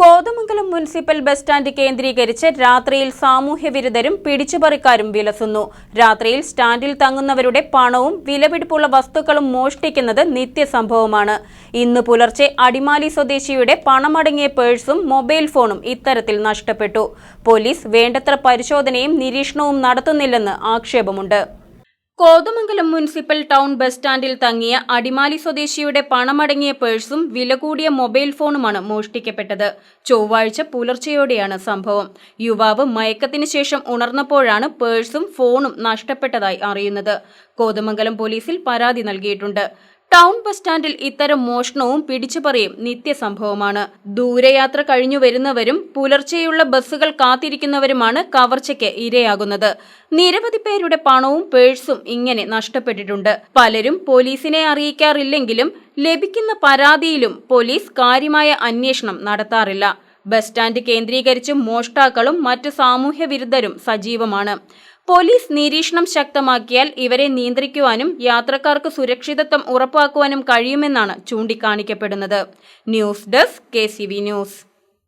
Kothamangalam municipal bus stand കേന്ദ്രീകരിച്ച് രാത്രിയിൽ സാമൂഹ്യ വിരുദ്ധരും പിടിച്ചുപറിക്കാരും വിലസുന്നു. രാത്രിയിൽ സ്റ്റാൻഡിൽ തങ്ങുന്നവരുടെ പണവും വിലപിടിപ്പുള്ള വസ്തുക്കളും മോഷ്ടിക്കുന്നത് നിത്യസംഭവമാണ്. ഇന്ന് പുലർച്ചെ അടിമാലി സ്വദേശിയുടെ പണമടങ്ങിയ പേഴ്സും മൊബൈൽ ഫോണും ഇത്തരത്തിൽ നഷ്ടപ്പെട്ടു. പോലീസ് വേണ്ടത്ര പരിശോധനയും നിരീക്ഷണവും നടത്തുന്നില്ലെന്ന് ആക്ഷേപമുണ്ട്. കോതമംഗലം മുനിസിപ്പൽ ടൗൺ ബസ് സ്റ്റാൻഡിൽ തങ്ങിയ അടിമാലി സ്വദേശിയുടെ പണമടങ്ങിയ പേഴ്സും വില കൂടിയ മൊബൈൽ ഫോണുമാണ് മോഷ്ടിക്കപ്പെട്ടത്. ചൊവ്വാഴ്ച പുലർച്ചെയോടെയാണ് സംഭവം. യുവാവ് മയക്കത്തിന് ശേഷം ഉണർന്നപ്പോഴാണ് പേഴ്സും ഫോണും നഷ്ടപ്പെട്ടതായി അറിയുന്നത്. കോതമംഗലം പോലീസിൽ പരാതി നൽകിയിട്ടുണ്ട്. ടൗൺ ബസ് സ്റ്റാൻഡിൽ ഇത്തരം മോഷണവും പിടിച്ചുപറിയും നിത്യസംഭവമാണ്. ദൂരയാത്ര കഴിഞ്ഞു വരുന്നവരും പുലർച്ചെയുള്ള ബസ്സുകൾ കാത്തിരിക്കുന്നവരുമാണ് കവർച്ചയ്ക്ക് ഇരയാകുന്നത്. നിരവധി പേരുടെ പണവും പേഴ്സും ഇങ്ങനെ നഷ്ടപ്പെട്ടിട്ടുണ്ട്. പലരും പോലീസിനെ അറിയിക്കാറില്ലെങ്കിലും ലഭിക്കുന്ന പരാതിയിലും പോലീസ് കാര്യമായ അന്വേഷണം നടത്താറില്ല. ബസ് സ്റ്റാൻഡ് കേന്ദ്രീകരിച്ച് മോഷ്ടാക്കളും മറ്റ് സാമൂഹ്യ വിരുദ്ധരും സജീവമാണ്. പോലീസ് നിരീക്ഷണം ശക്തമാക്കിയാൽ ഇവരെ നിയന്ത്രിക്കുവാനും യാത്രക്കാർക്ക് സുരക്ഷിതത്വം ഉറപ്പാക്കുവാനും കഴിയുമെന്നാണ് ചൂണ്ടിക്കാണിക്കപ്പെടുന്നത്. News desk K news.